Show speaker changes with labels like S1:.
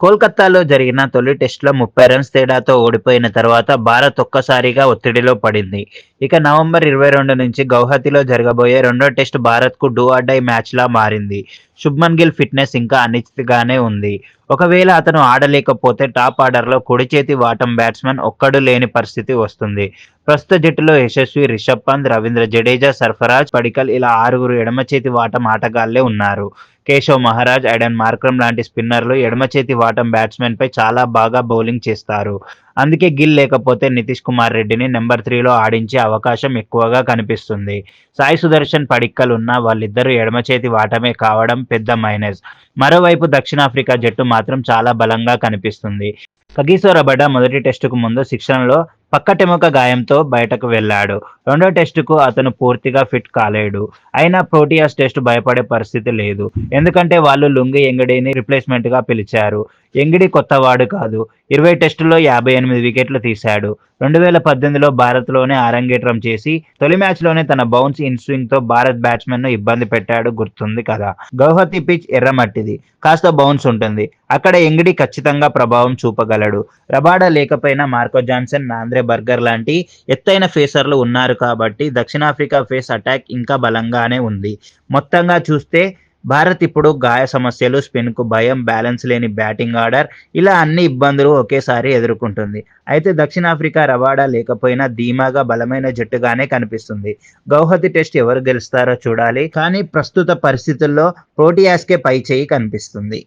S1: కోల్కతాలో జరిగిన తొలి టెస్టులో ముప్పై రన్స్ తేడాతో ఓడిపోయిన తర్వాత భారత్ ఒక్కసారిగా ఒత్తిడిలో పడింది. ఇక నవంబర్ ఇరవై రెండు నుంచి గౌహతిలో జరగబోయే రెండో టెస్ట్ భారత్కు డూ ఆర్ డై మ్యాచ్లా మారింది. శుభ్మన్ గిల్ ఫిట్నెస్ ఇంకా అనిశ్చితగానే ఉంది. ఒకవేళ అతను ఆడలేకపోతే టాప్ ఆర్డర్లో కుడి చేతి వాటం బ్యాట్స్మెన్ ఒక్కడు లేని పరిస్థితి వస్తుంది. ప్రస్తుత జట్టులో యశస్వి రిషబ్ పంత్ రవీంద్ర జడేజా సర్ఫరాజ్ పడికల్ ఇలా ఆరుగురు ఎడమ చేతి వాటం ఆటగాళ్ళే ఉన్నారు. కేశవ్ మహారాజ్ ఐడన్ మార్క్రమ్ లాంటి స్పిన్నర్లు ఎడమ చేతి వాటం బ్యాట్స్మెన్పై చాలా బాగా బౌలింగ్ చేస్తారు. అందుకే గిల్ లేకపోతే నితీష్ కుమార్ రెడ్డిని నెంబర్ త్రీలో ఆడించే అవకాశం ఎక్కువగా కనిపిస్తుంది. సాయి సుదర్శన్ పడిక్కలు ఉన్న వాళ్ళిద్దరూ ఎడమ చేతి వాటమే కావడం పెద్ద మైనస్. మరోవైపు దక్షిణాఫ్రికా జట్టు మాత్రం చాలా బలంగా కనిపిస్తుంది. కగీశ్వర బడ్డ మొదటి టెస్టుకు ముందు శిక్షణలో పక్కటెముక గాయంతో బయటకు వెళ్ళాడు. రెండో టెస్టుకు అతను పూర్తిగా ఫిట్ కాలేడు. అయినా ప్రోటియాస్ టెస్ట్ భయపడే పరిస్థితి లేదు. ఎందుకంటే వాళ్ళు లుంగి ఎంగడిని రిప్లేస్మెంట్గా పిలిచారు. ఎంగిడి కొత్తవాడు కాదు. ఇరవై టెస్టుల్లో యాభై ఎనిమిది వికెట్లు తీశాడు. రెండు వేల పద్దెనిమిదిలో భారత్లోనే అరంగేట్రం చేసి తొలి మ్యాచ్లోనే తన బౌన్స్ ఇన్ స్వింగ్తో భారత్ బ్యాట్స్మెన్ను ఇబ్బంది పెట్టాడు గుర్తుంది కదా. గౌహతి పిచ్ ఎర్రమట్టిది. కాస్త బౌన్స్ ఉంటుంది. అక్కడ ఎంగిడి ఖచ్చితంగా ప్రభావం చూపగలడు. రబాడా లేకపోయినా మార్కో జాన్సన్ నాంద్రే బర్గర్ లాంటి ఎత్తైన ఫేసర్లు ఉన్నారు కాబట్టి దక్షిణాఫ్రికా ఫేస్ అటాక్ ఇంకా బలంగానే ఉంది. మొత్తంగా చూస్తే భారత్ ఇప్పుడు గాయ సమస్యలు స్పిన్కు భయం బ్యాలెన్స్ లేని బ్యాటింగ్ ఆర్డర్ ఇలా అన్ని ఇబ్బందులు ఒకేసారి ఎదుర్కొంటుంది. అయితే దక్షిణాఫ్రికా రవాడా లేకపోయినా ధీమాగా బలమైన జట్టుగానే కనిపిస్తుంది. గౌహతి టెస్ట్ ఎవరు గెలుస్తారో చూడాలి. కానీ ప్రస్తుత పరిస్థితుల్లో ప్రోటియాస్కే పై చేయి కనిపిస్తుంది.